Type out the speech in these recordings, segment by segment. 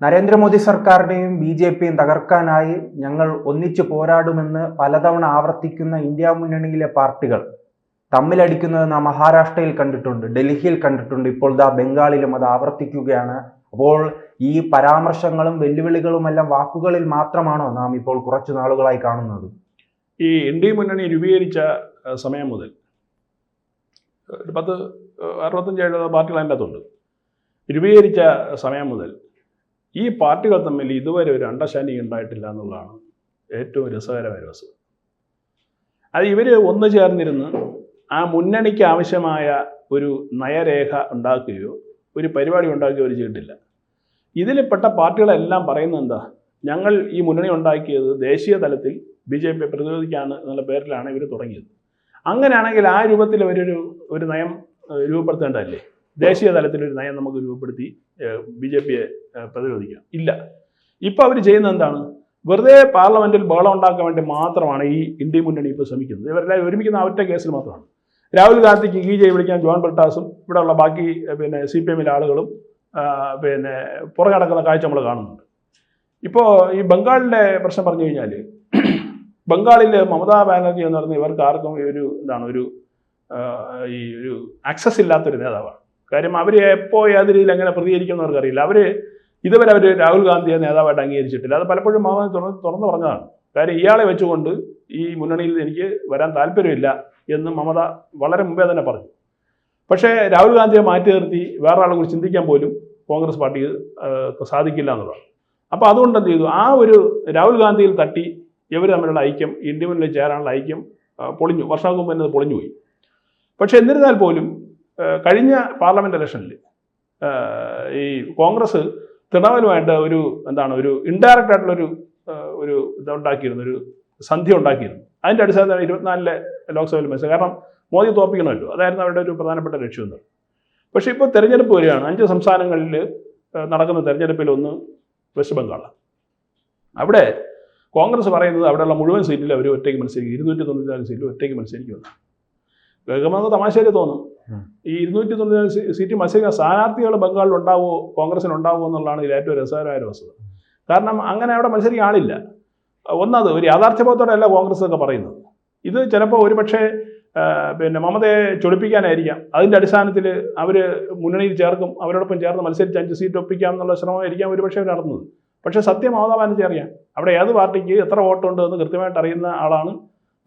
നരേന്ദ്രമോദി സർക്കാരിനെയും B J പിയും തകർക്കാനായി ഞങ്ങൾ ഒന്നിച്ചു പോരാടുമെന്ന് പലതവണ ആവർത്തിക്കുന്ന ഇന്ത്യ മുന്നണിയിലെ പാർട്ടികൾ തമ്മിലടിക്കുന്നത് നാം മഹാരാഷ്ട്രയിൽ കണ്ടിട്ടുണ്ട് ഡൽഹിയിൽ കണ്ടിട്ടുണ്ട്. ഇപ്പോൾ ദാ ബംഗാളിലും അത് ആവർത്തിക്കുകയാണ്. അപ്പോൾ ഈ പരാമർശങ്ങളും വെല്ലുവിളികളുമെല്ലാം വാക്കുകളിൽ മാത്രമാണോ നാം ഇപ്പോൾ കുറച്ചു നാളുകളായി കാണുന്നത്? ഈ എൻ ഡി മുന്നണി രൂപീകരിച്ച സമയം മുതൽ ഒരു പത്ത് അറുപത്തഞ്ച് എഴുപത് പാർട്ടികൾ അതിന്റെ അകത്തുണ്ട് രൂപീകരിച്ച സമയം മുതൽ ഈ പാർട്ടികൾ തമ്മിൽ ഇതുവരെ ഒരു അണ്ടർസ്റ്റാൻഡിങ് ഉണ്ടായിട്ടില്ല എന്നുള്ളതാണ് ഏറ്റവും രസകരമായ ഒരു വസ്തുത. അത് ഇവർ ഒന്ന് ചേർന്നിരുന്ന് ആ മുന്നണിക്ക് ആവശ്യമായ ഒരു നയരേഖ ഉണ്ടാക്കുകയോ ഒരു പരിപാടി ഉണ്ടാക്കുകയോ അവർ ചെയ്തിട്ടില്ല. ഇതിൽപ്പെട്ട പാർട്ടികളെല്ലാം പറയുന്നത് എന്താ? ഞങ്ങൾ ഈ മുന്നണി ഉണ്ടാക്കിയത് ദേശീയ തലത്തിൽ ബി ജെ പി പ്രതിരോധിക്കാണ് എന്നുള്ള പേരിലാണ് ഇവർ തുടങ്ങിയത്. അങ്ങനെയാണെങ്കിൽ ആ രൂപത്തിൽ അവരൊരു ഒരു നയം രൂപപ്പെടുത്തേണ്ടതല്ലേ? ദേശീയ തലത്തിൽ ഒരു നയം നമുക്ക് രൂപപ്പെടുത്തി ബി ജെ പിയെ പ്രതിരോധിക്കാം. ഇല്ല. ഇപ്പം അവർ ചെയ്യുന്നത് എന്താണ്? വെറുതെ പാർലമെന്റിൽ ബഹളം ഉണ്ടാക്കാൻ വേണ്ടി മാത്രമാണ് ഈ ഇന്ത്യ മുന്നണി ഇപ്പോൾ ശ്രമിക്കുന്നത്. ഇവരെല്ലാം ഒരുമിക്കുന്ന അവരുടെ കേസിൽ മാത്രമാണ്. രാഹുൽ ഗാന്ധിക്ക് ഈ ജെ വിളിക്കാൻ ജോൺ ബ്രിട്ടാസും ഇവിടെയുള്ള ബാക്കി പിന്നെ സി പി എമ്മിലെ ആളുകളും പിന്നെ പുറകെ നടക്കുന്ന കാഴ്ച നമ്മൾ കാണുന്നുണ്ട്. ഇപ്പോൾ ഈ ബംഗാളിലെ പ്രശ്നം പറഞ്ഞു കഴിഞ്ഞാൽ ബംഗാളിൽ മമതാ ബാനർജി എന്ന് പറഞ്ഞാൽ ഇവർക്ക് ആർക്കും ഒരു എന്താണ് ഒരു ഈ ഒരു ആക്സസ് ഇല്ലാത്തൊരു നേതാവാണ്. കാര്യം അവർ എപ്പോൾ ഏത് രീതിയിൽ എങ്ങനെ പ്രതികരിക്കുന്നവർക്ക് അവർക്കറിയില്ല അവർ ഇതുവരെ അവർ രാഹുൽ ഗാന്ധിയെ നേതാവായിട്ട് അംഗീകരിച്ചിട്ടില്ല. അത് പലപ്പോഴും മാവാൻ തുറന്ന് തുറന്നു പറഞ്ഞതാണ്. കാര്യം ഇയാളെ വെച്ചുകൊണ്ട് ഈ മുന്നണിയിൽ എനിക്ക് വരാൻ താല്പര്യമില്ല എന്ന് മമത വളരെ മുമ്പേ തന്നെ പറഞ്ഞു. പക്ഷേ രാഹുൽ ഗാന്ധിയെ മാറ്റി നിർത്തി വേറെ ആളെ കുറിച്ച് ചിന്തിക്കാൻ പോലും കോൺഗ്രസ് പാർട്ടിക്ക് സാധിക്കില്ല എന്നുള്ളതാണ്. അപ്പോൾ അതുകൊണ്ട് എന്ത് ചെയ്തു? ആ ഒരു രാഹുൽ ഗാന്ധിയിൽ തട്ടി ഇവർ തമ്മിലുള്ള ഐക്യം ഇന്ത്യ മുന്നിൽ ചേരാനുള്ള ഐക്യം പൊളിഞ്ഞു. വർഷങ്ങൾക്ക് മുമ്പ് തന്നെ പൊളിഞ്ഞുപോയി പക്ഷേ എന്നിരുന്നാൽ പോലും കഴിഞ്ഞ പാർലമെന്റ് ഇലക്ഷനിൽ ഈ കോൺഗ്രസ് തിണവനുമായിട്ട് ഒരു എന്താണ് ഒരു ഇൻഡയറക്റ്റ് ആയിട്ടുള്ളൊരു ഒരു ഒരു ഇതുണ്ടാക്കിയിരുന്നു ഒരു സന്ധ്യ ഉണ്ടാക്കിയിരുന്നു. അതിന്റെ അടിസ്ഥാനത്തിൽ ഇരുപത്തിനാലിലെ ലോക്സഭയിൽ മത്സരം. കാരണം മോദി തോപ്പിക്കണമല്ലോ അതായിരുന്നു അവരുടെ ഒരു പ്രധാനപ്പെട്ട ലക്ഷ്യം എന്ന് പക്ഷേ ഇപ്പോൾ തെരഞ്ഞെടുപ്പ് വരികയാണ്. അഞ്ച് സംസ്ഥാനങ്ങളിൽ നടക്കുന്ന തെരഞ്ഞെടുപ്പിൽ ഒന്ന് വെസ്റ്റ് ബംഗാൾ അവിടെ കോൺഗ്രസ് പറയുന്നത് അവിടെയുള്ള മുഴുവൻ സീറ്റിൽ അവർ ഒറ്റയ്ക്ക് മത്സരിക്കും. ഇരുന്നൂറ്റി തൊണ്ണൂറ്റിനാല് സീറ്റിൽ ഒറ്റയ്ക്ക് മത്സരിക്കുമെന്ന് കേൾക്കുമ്പോൾ തമാശയിൽ തോന്നും. ഈ ഇരുന്നൂറ്റി തൊണ്ണൂറ്റി സീറ്റ് മത്സരിക്കുന്ന സ്ഥാനാർത്ഥികൾ ബംഗാളിൽ ഉണ്ടാവുമോ കോൺഗ്രസിന് ഉണ്ടാവുമോ എന്നുള്ളതാണ് ഇതിൽ ഏറ്റവും രസകരമായ ഒരു വസ്തുത. കാരണം അങ്ങനെ അവിടെ മത്സരിക്കാൻ ആളില്ല. ഒന്നത് ഒരു യാഥാർത്ഥ്യബോധത്തോടെ യാഥാർത്ഥ്യബോധത്തോടെയല്ല കോൺഗ്രസ് ഒക്കെ പറയുന്നത്. ഇത് ചിലപ്പോൾ ഒരുപക്ഷെ പിന്നെ മമതയെ ചൊടിപ്പിക്കാനായിരിക്കാം. അതിന്റെ അടിസ്ഥാനത്തിൽ അവർ മുന്നണിയിൽ ചേർക്കും അവരോടൊപ്പം ചേർന്ന് മത്സരിച്ച് അഞ്ച് സീറ്റ് ഒപ്പിക്കാം എന്നുള്ള ശ്രമമായിരിക്കാം ഒരുപക്ഷെ അവർ നടന്നത്. പക്ഷേ സത്യം മമതാ ബാനർജി അറിയാം. അവിടെ ഏത് പാർട്ടിക്ക് എത്ര വോട്ടുണ്ട് എന്ന് കൃത്യമായിട്ട് അറിയുന്ന ആളാണ്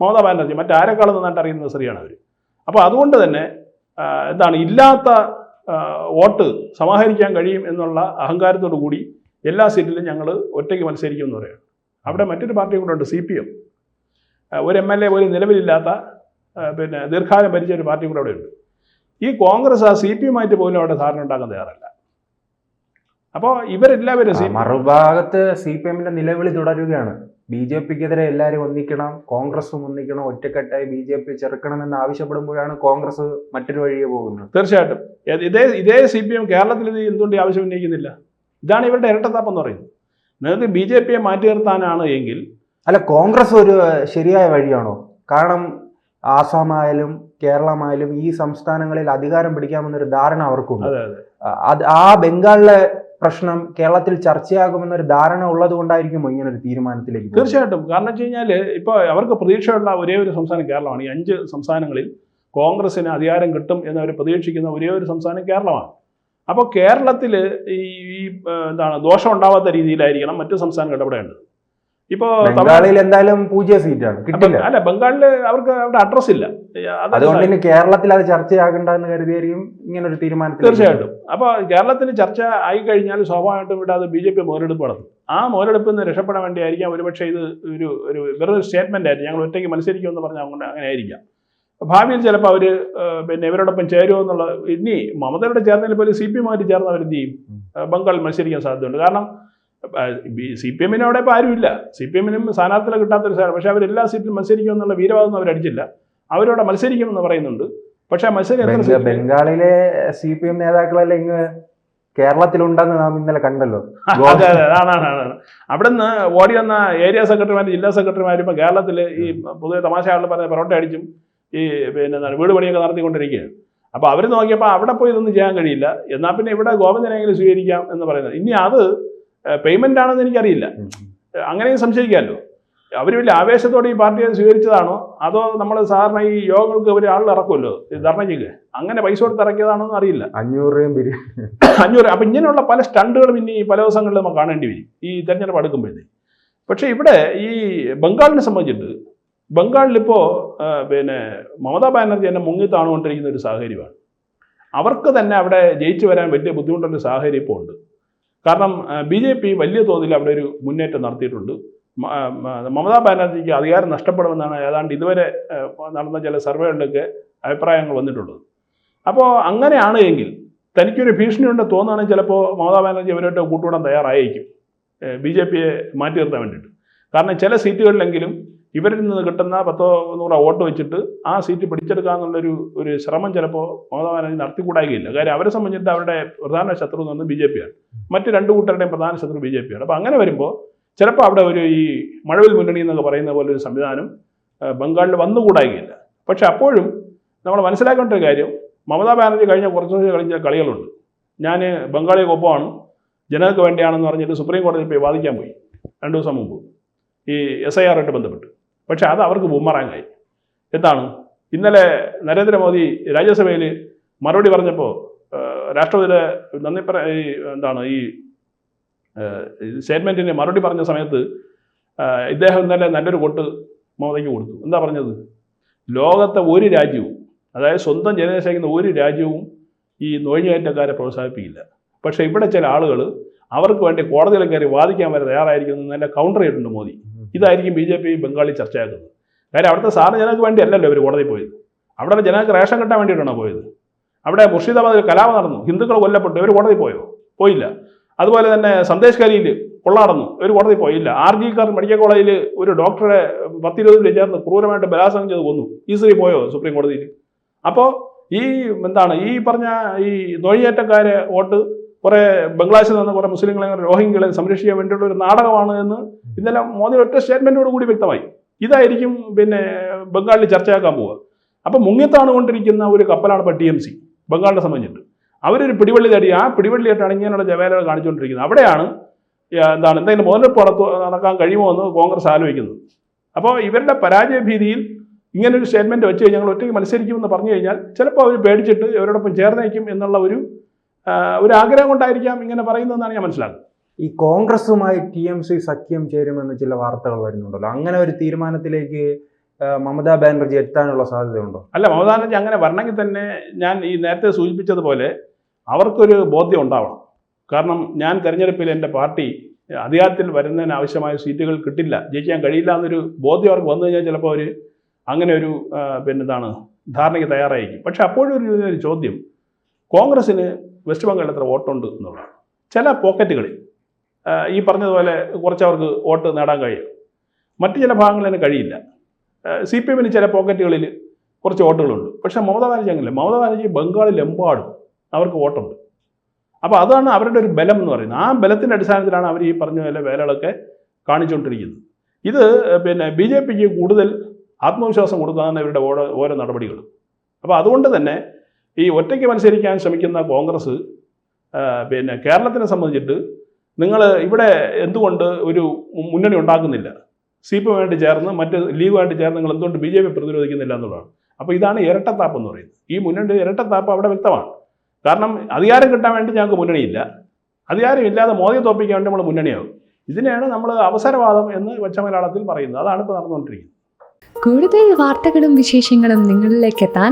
മമതാ ബാനർജി. മറ്റാരെക്കാളും നന്നായിട്ട് അറിയുന്ന സ്ത്രീയാണ് അവർ അപ്പോൾ അതുകൊണ്ട് തന്നെ എന്താണ് ഇല്ലാത്ത വോട്ട് സമാഹരിക്കാൻ കഴിയും എന്നുള്ള അഹങ്കാരത്തോടു കൂടി എല്ലാ സീറ്റിലും ഞങ്ങൾ ഒറ്റയ്ക്ക് മത്സരിക്കും എന്ന് പറയുകയാണ് അവിടെ മറ്റൊരു പാർട്ടി കൂടെ ഉണ്ട് സി പി എം. ഒരു എം എൽ എ പോലും നിലവിലില്ലാത്ത പിന്നെ ദീർഘകാലം ഭരിച്ച ഒരു പാർട്ടി കൂടെ അവിടെ ഉണ്ട് ഈ കോൺഗ്രസ് ആ സി പി എമ്മായിട്ട് പോലും അവിടെ ധാരണ ഉണ്ടാക്കാൻ തയ്യാറല്ല. അപ്പോൾ ഇവരെല്ലാവരും മറുഭാഗത്ത് സി പി എമ്മിന്റെ നിലവിളി തുടരുകയാണ്. ബി ജെ പിക്കെതിരെ എല്ലാവരും ഒന്നിക്കണം കോൺഗ്രസും ഒന്നിക്കണം ഒറ്റക്കെട്ടായി ബി ജെ പി ചെറുക്കണമെന്ന് ആവശ്യപ്പെടുമ്പോഴാണ് കോൺഗ്രസ് മറ്റൊരു വഴിയെ പോകുന്നത്. തീർച്ചയായിട്ടും. ഇതേ ഇതേ സി പി എം കേരളത്തിൽ ഇത് എന്തുകൊണ്ട് ആവശ്യം ഉന്നയിക്കുന്നില്ല? ഇതാണ് ഇവരുടെ ഇരട്ടത്താപ്പ് എന്ന് പറയുന്നത്. നിങ്ങൾക്ക് ബി ജെ പിയെ മാറ്റി നിർത്താനാണ് എങ്കിൽ അല്ല കോൺഗ്രസ് ഒരു ശരിയായ വഴിയാണോ? കാരണം ആസാമായാലും കേരളമായാലും ഈ സംസ്ഥാനങ്ങളിൽ അധികാരം പിടിക്കാമെന്നൊരു ധാരണ അവർക്കുണ്ട്. അത് ആ ബംഗാളിലെ പ്രശ്നം കേരളത്തിൽ ചർച്ചയാകുമെന്നൊരു ധാരണ ഉള്ളത് കൊണ്ടായിരിക്കും ഇങ്ങനെ ഒരു തീരുമാനത്തിലേക്ക്? തീർച്ചയായിട്ടും. കാരണം വെച്ച് കഴിഞ്ഞാൽ ഇപ്പോൾ അവർക്ക് പ്രതീക്ഷയുള്ള ഒരേ ഒരു സംസ്ഥാനം കേരളമാണ്. ഈ അഞ്ച് സംസ്ഥാനങ്ങളിൽ കോൺഗ്രസിന് അധികാരം കിട്ടും എന്ന് അവർ പ്രതീക്ഷിക്കുന്ന ഒരേ ഒരു സംസ്ഥാനം കേരളമാണ്. അപ്പോൾ കേരളത്തിൽ ഈ, എന്താണ് ദോഷം ഉണ്ടാവാത്ത രീതിയിലായിരിക്കണം മറ്റു സംസ്ഥാനങ്ങൾ ഇടപെടേണ്ടത്. ഇപ്പോൾ ബംഗാളിൽ എന്തായാലും പൂജ്യ സീറ്റാണ്. കിട്ടില്ല. അല്ല ബംഗാളിൽ അവർക്ക് അവിടെ അഡ്രസ് ഇല്ല. അതുകൊണ്ട് ഇനി കേരളത്തിൽ അത് ചർച്ചയാകണ്ട എന്ന് കരുതിയായിരിക്കും ഇങ്ങനെ ഒരു തീരുമാനത്തിൽ തീർച്ചയായിട്ടും. അപ്പോൾ കേരളത്തിൽ ചർച്ച ആയി കഴിഞ്ഞാൽ സ്വാഭാവികമായിട്ടും ഇവിടെ അത് ബി ജെ പി മുതലെടുപ്പ് നടത്തും. ആ മുതലെടുപ്പിൽ നിന്ന് രക്ഷപ്പെടാൻ വേണ്ടിയായിരിക്കാം ഒരുപക്ഷെ ഇത് ഒരു ഒരു വെറുതെ സ്റ്റേറ്റ്മെന്റ് ആയിരിക്കും. ഞങ്ങൾ ഒറ്റയ്ക്ക് മത്സരിക്കുമെന്ന് പറഞ്ഞാൽ അങ്ങനെ അങ്ങനെ ആയിരിക്കാം ഭാവിയിൽ ചിലപ്പോൾ അവർ പിന്നെ ഇവരോടൊപ്പം ചേരുമോ എന്നുള്ള ഇനി മമതയുടെ ചേർന്നതിൽ പോലും സി പി എമ്മായിട്ട് ചേർന്ന് അവർ എന്ത് ചെയ്യും? ബംഗാളിൽ മത്സരിക്കാൻ സാധ്യതയുണ്ട്. കാരണം സി പി എമ്മിന് അവിടെ ഇപ്പോൾ ആരുമില്ല. സി പി എമ്മിനും സ്ഥാനാർത്ഥികളെ കിട്ടാത്തൊരു സാധനം പക്ഷേ അവരെല്ലാ സീറ്റിലും മത്സരിക്കും എന്നുള്ള വീരവാദം അവർ അടിച്ചില്ല. അവരവിടെ മത്സരിക്കുമെന്ന് പറയുന്നുണ്ട്. പക്ഷേ മത്സരം ബംഗാളിലെ സി പി എം നേതാക്കളെല്ലാം ഇങ്ങ് കേരളത്തിലുണ്ടെന്ന് നാം ഇന്നലെ കണ്ടല്ലോ. അതെ അതെ അതാണ് അതാണ്, അവിടുന്ന് ഓടി വന്ന ഏരിയ സെക്രട്ടറിമാർ ജില്ലാ സെക്രട്ടറിമാർ ഇപ്പം കേരളത്തിൽ ഈ പൊതുവെ തമാശകളിൽ പറഞ്ഞ പൊറോട്ട അടിച്ചും ഈ പിന്നെ എന്താണ് വീട് പണിയൊക്കെ നടത്തിക്കൊണ്ടിരിക്കുകയാണ്. അപ്പോൾ അവർ നോക്കിയപ്പോൾ അവിടെ പോയി ഇതൊന്നും ചെയ്യാൻ കഴിയില്ല. എന്നാൽ പിന്നെ ഇവിടെ ഗോവിന്ദനെങ്കിലും സ്വീകരിക്കാം എന്ന് പറയുന്നത്. ഇനി അത് പേയ്മെന്റ് ആണെന്ന് എനിക്കറിയില്ല. അങ്ങനെയും സംശയിക്കാമല്ലോ. അവർ വലിയ ആവേശത്തോടെ ഈ പാർട്ടി പാർട്ടിയെ സ്വീകരിച്ചതാണോ? അതോ നമ്മൾ സാധാരണ ഈ യോഗങ്ങൾക്ക് അവർ ആളിൽ ഇറക്കുമല്ലോ? ധർണയ്ക്ക് അങ്ങനെ പൈസ കൊടുത്ത് ഇറക്കിയതാണോ എന്ന് അറിയില്ല. അഞ്ഞൂറ് രൂപയും ബിരിയാണി അഞ്ഞൂറ് അപ്പം ഇങ്ങനെയുള്ള പല സ്റ്റണ്ടുകളും ഇനി പല ദിവസങ്ങളിൽ നമുക്ക് കാണേണ്ടി വരും. ഈ തെരഞ്ഞെടുപ്പ് അടുക്കുമ്പോഴത്തേക്ക്. പക്ഷേ ഇവിടെ ഈ ബംഗാളിനെ സംബന്ധിച്ചിട്ട് ബംഗാളിലിപ്പോൾ പിന്നെ മമതാ ബാനർജി എന്നെ മുങ്ങി താണുകൊണ്ടിരിക്കുന്ന ഒരു സാഹചര്യമാണ്. അവർക്ക് തന്നെ അവിടെ ജയിച്ചു വരാൻ വലിയ ബുദ്ധിമുട്ടുള്ള സാഹചര്യം ഇപ്പോൾ ഉണ്ട്. കാരണം ബി ജെ പി വലിയ തോതിൽ അവിടെ ഒരു മുന്നേറ്റം നടത്തിയിട്ടുണ്ട്. മമതാ ബാനർജിക്ക് അധികാരം നഷ്ടപ്പെടുമെന്നാണ് ഏതാണ്ട് ഇതുവരെ നടന്ന ചില സർവേകളിലൊക്കെ അഭിപ്രായങ്ങൾ വന്നിട്ടുള്ളത്. അപ്പോൾ അങ്ങനെയാണ് എങ്കിൽ തനിക്കൊരു ഭീഷണി ഉണ്ട് തോന്നുകയാണെങ്കിൽ ചിലപ്പോൾ മമതാ ബാനർജി അവരായിട്ട് കൂട്ടുകൂടാൻ തയ്യാറായിരിക്കും. ബി ജെ പിയെ മാറ്റി നിർത്താൻ വേണ്ടിയിട്ട്. കാരണം ചില സീറ്റുകളിലെങ്കിലും ഇവരിൽ നിന്ന് കിട്ടുന്ന പത്തോ നൂറോ വോട്ട് വെച്ചിട്ട് ആ സീറ്റ് പിടിച്ചെടുക്കാന്നുള്ളൊരു ഒരു ശ്രമം ചിലപ്പോൾ മമതാ ബാനർജി കൂടായില്ല കാര്യം അവരെ സംബന്ധിച്ചിട്ട് അവരുടെ പ്രധാന ശത്രു എന്ന് ബി ജെ പിയാണ് മറ്റ് രണ്ട് കൂട്ടരുടെയും പ്രധാന ശത്രു ബി ജെ പിയാണ് അപ്പോൾ അങ്ങനെ വരുമ്പോൾ ചിലപ്പോൾ അവിടെ ഒരു ഈ മഴവിൽ മുന്നണി എന്നൊക്കെ പറയുന്ന പോലെ ഒരു സംവിധാനം ബംഗാളിൽ വന്നുകൂടായില്ല പക്ഷെ അപ്പോഴും നമ്മൾ മനസ്സിലാക്കേണ്ട ഒരു കാര്യം മമതാ ബാനർജി കഴിഞ്ഞ കുറച്ച് ദിവസം കളിച്ച കളികളുണ്ട്. ഞാൻ ബംഗാളിയൊക്കൊപ്പമാണ് ജനങ്ങൾക്ക് വേണ്ടിയാണെന്ന് പറഞ്ഞിട്ട് സുപ്രീം കോടതിയിൽ പോയി വാദിക്കാൻ പോയി രണ്ടു ദിവസം മുമ്പ്. ഈ എസ് ഐ ആറുമായിട്ട് ബന്ധപ്പെട്ട്. പക്ഷെ അത് അവർക്ക് ബുമ്മറാങ്ങായി എന്താണ്? ഇന്നലെ നരേന്ദ്രമോദി രാജ്യസഭയിൽ മറുപടി പറഞ്ഞപ്പോൾ രാഷ്ട്രപതിയുടെ നന്ദി പറ ഈ എന്താണ് ഈ സ്റ്റേറ്റ്മെന്റിന് മറുപടി പറഞ്ഞ സമയത്ത് ഇദ്ദേഹം ഇന്നലെ നല്ലൊരു കൊട്ട് മമതയ്ക്ക് കൊടുത്തു. എന്താ പറഞ്ഞത്? ലോകത്തെ ഒരു രാജ്യവും അതായത് സ്വന്തം ജനദേശിക്കുന്ന ഒരു രാജ്യവും ഈ നുഴഞ്ഞുകയറ്റക്കാരെ പ്രോത്സാഹിപ്പിക്കില്ല. പക്ഷേ ഇവിടെ ചില ആളുകൾ അവർക്ക് വേണ്ടി കോടതിയിൽ കയറി വാദിക്കാൻ വരെ തയ്യാറായിരിക്കുന്നു നല്ല കൗണ്ടർ ചെയ്തിട്ടുണ്ട് മോദി. ഇതായിരിക്കും ബി ജെ പി ബംഗാളി ചർച്ചയാക്കുന്നത്. കാര്യം അവിടുത്തെ സാറിന് ജനങ്ങൾക്ക് വേണ്ടി അല്ലല്ലോ ഇവർ കോടതി പോയത്. അവിടെ ജനങ്ങൾക്ക് റേഷൻ കിട്ടാൻ വേണ്ടിയിട്ടാണോ പോയത്? അവിടെ മുർഷിദാബാദിൽ കലാപം നടന്നു. ഹിന്ദുക്കൾ കൊല്ലപ്പെട്ടു. ഇവർ കോടതി പോയോ? പോയില്ല. അതുപോലെ തന്നെ സന്ദേശ് കരിയിൽ കൊള്ളാടന്നു ഇവർ കോടതി പോയില്ല. ആർ കാർ മെഡിക്കൽ കോളേജിൽ ഒരു ഡോക്ടറെ പത്തിരുപത് പേര് ചേർന്ന് ക്രൂരമായിട്ട് ബലാത്സംഗം ചെയ്ത് കൊന്നു. ഈ സ്ത്രീ പോയോ സുപ്രീം കോടതിയിൽ? അപ്പോൾ ഈ എന്താണ്? ഈ പറഞ്ഞ ഈ നൊഴിയേറ്റക്കാരെ വോട്ട് കുറേ ബംഗ്ലാദേശിൽ നിന്ന് കുറേ മുസ്ലിങ്ങളെ രോഹിംഗ്യകളെ സംരക്ഷിക്കാൻ വേണ്ടിയുള്ള ഒരു നാടകമാണ് എന്ന് ഇന്നലെ മോദി ഒറ്റ സ്റ്റേറ്റ്മെന്റോട് കൂടി വ്യക്തമായി. ഇതായിരിക്കും പിന്നെ ബംഗാളിൽ ചർച്ചയാക്കാൻ പോവുക. അപ്പോൾ മുങ്ങിത്താണ് കൊണ്ടിരിക്കുന്ന ഒരു കപ്പലാണ് ഇപ്പോൾ ടി എം സി ബംഗാളിനെ സംബന്ധിച്ചിട്ട്. അവരൊരു പിടിവള്ളി തേടി ആ പിടിവള്ളിയായിട്ടാണ് ഇങ്ങനെയുള്ള ജവേലകൾ കാണിച്ചുകൊണ്ടിരിക്കുന്നത്. അവിടെയാണ് എന്താണ് എന്തെങ്കിലും മുതലെടുപ്പ് നടത്തു നടക്കാൻ കഴിയുമോ എന്ന് കോൺഗ്രസ് ആലോചിക്കുന്നത്. അപ്പോൾ ഇവരുടെ പരാജയ ഭീതിയിൽ ഇങ്ങനൊരു ഒരു സ്റ്റേറ്റ്മെന്റ് വെച്ച് ഞങ്ങൾ ഒറ്റയ്ക്ക് മത്സരിക്കുമെന്ന് പറഞ്ഞു കഴിഞ്ഞാൽ ചിലപ്പോൾ അവർ പേടിച്ചിട്ട് ഇവരോടൊപ്പം ചേർന്നേക്കും എന്നുള്ള ഒരു ഒരു ആഗ്രഹം കൊണ്ടായിരിക്കാം ഇങ്ങനെ പറയുന്നതെന്നാണ് ഞാൻ മനസ്സിലാക്കുന്നത്. ഈ കോൺഗ്രസുമായി ടി എം സി സഖ്യം ചേരുമെന്ന് ചില വാർത്തകൾ വരുന്നുണ്ടല്ലോ. അങ്ങനെ ഒരു തീരുമാനത്തിലേക്ക് മമതാ ബാനർജി എത്താനുള്ള സാധ്യതയുണ്ടോ? അല്ല മമതാ ബാനർജി അങ്ങനെ വരണമെങ്കിൽ തന്നെ ഞാൻ ഈ നേരത്തെ സൂചിപ്പിച്ചതുപോലെ അവർക്കൊരു ബോധ്യം ഉണ്ടാവണം. കാരണം ഞാൻ തെരഞ്ഞെടുപ്പിൽ എന്റെ പാർട്ടി അധികാരത്തിൽ വരുന്നതിന് ആവശ്യമായ സീറ്റുകൾ കിട്ടില്ല. ജയിക്കാൻ കഴിയില്ല എന്നൊരു ബോധ്യം അവർക്ക് വന്നു കഴിഞ്ഞാൽ ചിലപ്പോൾ അവർ അങ്ങനെ ഒരു പിന്നെന്താണ് ധാരണയ്ക്ക് തയ്യാറായിരിക്കും. പക്ഷെ അപ്പോഴും ഒരു ചോദ്യം. കോൺഗ്രസ്സിന് വെസ്റ്റ് ബംഗാളിൽ എത്ര വോട്ടുണ്ട് എന്നുള്ളതാണ്. ചില പോക്കറ്റുകളിൽ ഈ പറഞ്ഞതുപോലെ കുറച്ചവർക്ക് വോട്ട് നേടാൻ കഴിയും. മറ്റ് ചില ഭാഗങ്ങളിൽ കഴിയില്ല. സി പി എമ്മിന് ചില പോക്കറ്റുകളിൽ കുറച്ച് വോട്ടുകളുണ്ട്. പക്ഷേ മമതാ ബാനർജി അങ്ങനെയല്ല. മമതാ ബാനർജി ബംഗാളിലെമ്പാടും അവർക്ക് വോട്ടുണ്ട്. അപ്പോൾ അതാണ് അവരുടെ ഒരു ബലം എന്ന് പറയുന്നത്. ആ ബലത്തിന്റെ അടിസ്ഥാനത്തിലാണ് അവർ ഈ പറഞ്ഞ പോലെ വേലകളൊക്കെ കാണിച്ചുകൊണ്ടിരിക്കുന്നത്. ഇത് പിന്നെ ബി ജെ പിക്ക് കൂടുതൽ ആത്മവിശ്വാസം കൊടുക്കാനാണ് ഇവരുടെ ഓരോ ഓരോ നടപടികൾ അപ്പോൾ അതുകൊണ്ട് തന്നെ ഈ ഒറ്റയ്ക്ക് മത്സരിക്കാൻ ശ്രമിക്കുന്ന കോൺഗ്രസ് പിന്നെ കേരളത്തിനെ സംബന്ധിച്ചിട്ട് നിങ്ങൾ ഇവിടെ എന്തുകൊണ്ട് ഒരു മുന്നണി ഉണ്ടാക്കുന്നില്ല? സി പി വേണ്ടി ചേർന്ന് മറ്റ് ലീഗുമായിട്ട് ചേർന്ന് നിങ്ങൾ എന്തുകൊണ്ട് ബി ജെ പി പ്രതിരോധിക്കുന്നില്ല എന്നുള്ളതാണ്. അപ്പോൾ ഇതാണ് ഇരട്ടത്താപ്പ് എന്ന് പറയുന്നത്. ഈ മുന്നണി ഇരട്ടത്താപ്പ് അവിടെ വ്യക്തമാണ്. കാരണം അധികാരം കിട്ടാൻ വേണ്ടി ഞങ്ങൾക്ക് മുന്നണിയില്ല. അധികാരം ഇല്ലാതെ മോദിയെ തോപ്പിക്കാൻ വേണ്ടി നമ്മൾ മുന്നണിയാവും ഇതിനെയാണ് നമ്മൾ അവസരവാദം എന്ന് വെച്ച മലയാളത്തിൽ പറയുന്നത്. അതാണ് ഇപ്പോൾ നടന്നുകൊണ്ടിരിക്കുന്നത്. കൂടുതൽ വാർത്തകളും വിശേഷങ്ങളും നിങ്ങളിലേക്ക് എത്താൻ